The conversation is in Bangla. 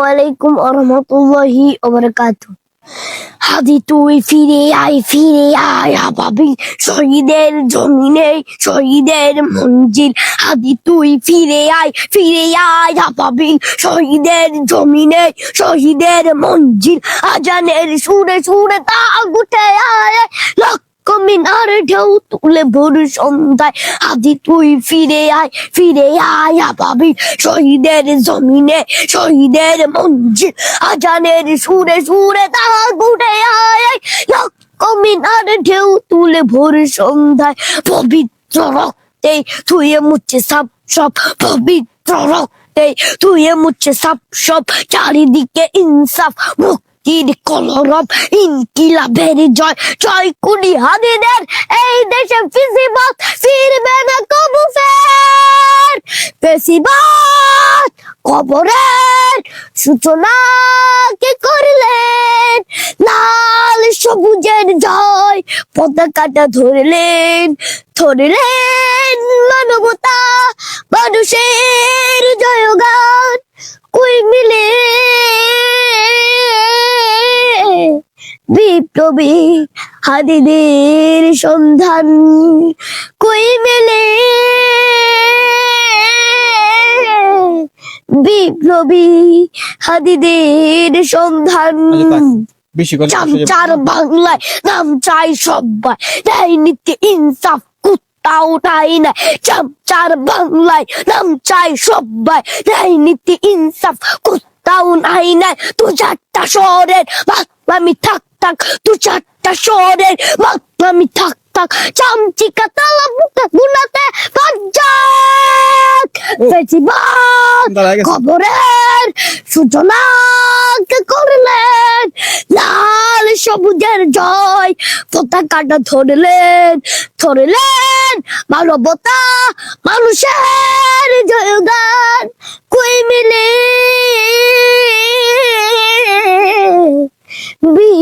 ওয়ালাইকুম আরহামতুল্লাহি ওবারাকাতু হাদি তুই ফিরে আয় ফিরে আয়, হাবাবি শহীদের জমিনে, শহীদের মঞ্জিল। হাদি তুই ফিরে আয় ফিরে আয়, হাবাবি শহীদের জমিনে, শহীদের মঞ্জিল। আজানের সুরে সুরে তা গুটে আয় লক্ষ মিনার ঢেউ তুলে ভোর সন্ধ্যায় হাদি তুই ফিরে আয় ফিরে আয় হাবাবি শহীদের জমিনে, শহীদের মঞ্জিল। আজানের সুরে সুরে তারা গুটে আয় লক্ষ মিনার ঢেউ তুলে ভোর সন্ধ্যায় পবিত্র রক্তে ধুয়ে মুচ্ছে সব সব, পবিত্র রক্তে ধুয়ে মুচ্ছে সব সব। চারিদিকে ইনসাফ মুক্তির কলরব ইনকিলাবের জয় জয় কুড়ি হাদিদের এই দেশে ফিজিবাদ ফিরবে না কবু ফের। ফেসিবাদ কবরের সূচনা কে করলেন? লাল সবুজের জয় পতাকাটা ধরলেন ধরলেন মানবতা মানুষের জয়গান কই মিলে বিপ্লবী হাদিদের সন্ধান কই মেলে? বিপ্লবী হাদিদের সন্ধান। বেশি চামচার বাংলায় নাম চাই সবাই রাজনীতি ইনসাফ কুত্তাও তাই না চামচার বাংলায় নাম চাই সবাই রাজনীতি ইনসাফ কুত্তাও নাই না দু চারটা শহরের বাংলামি থাক থাক দু চারটা শহরের বাংলামি থাক থাক চামচিকা তালা বুকে গুনাতে বেশিরভাগ দাঁড়ায় খবরের সূচনা কে করলেন। লাল সবুজের জয় পতাকাটা ধরলেন ধরলেন মানবতা মানুষের জয়গান। কই মিলে